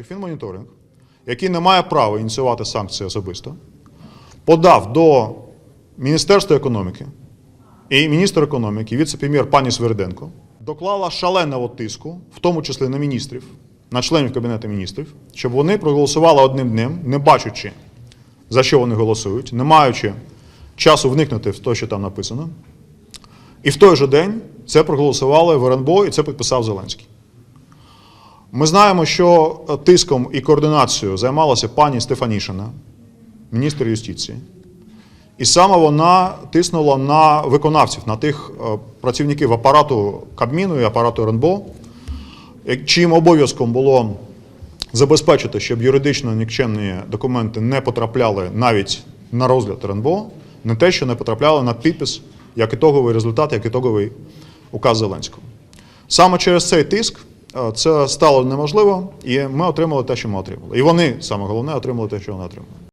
чи Фінмоніторинг, який не має права ініціювати санкції особисто, подав до Міністерства економіки і міністр економіки, віце-прем'єр пані Сверденко, доклала шаленого тиску, в тому числі на міністрів, на членів Кабінету міністрів, щоб вони проголосували одним днем, не бачачи, за що вони голосують, не маючи часу вникнути в те, що там написано. І в той же день це проголосували в РНБО і це підписав Зеленський. Ми знаємо, що тиском і координацією займалася пані Стефанішина, міністр юстиції. І саме вона тиснула на виконавців, на тих е, працівників апарату Кабміну і апарату РНБО, як- чиїм обов'язком було забезпечити, щоб юридично нікчемні документи не потрапляли навіть на розгляд РНБО, не те, що не потрапляли на підпис як ітоговий результат, як ітоговий указ Зеленського. Саме через цей тиск е, це стало неможливо, і ми отримали те, що ми отримали. І вони, саме головне, отримали те, що вони отримали.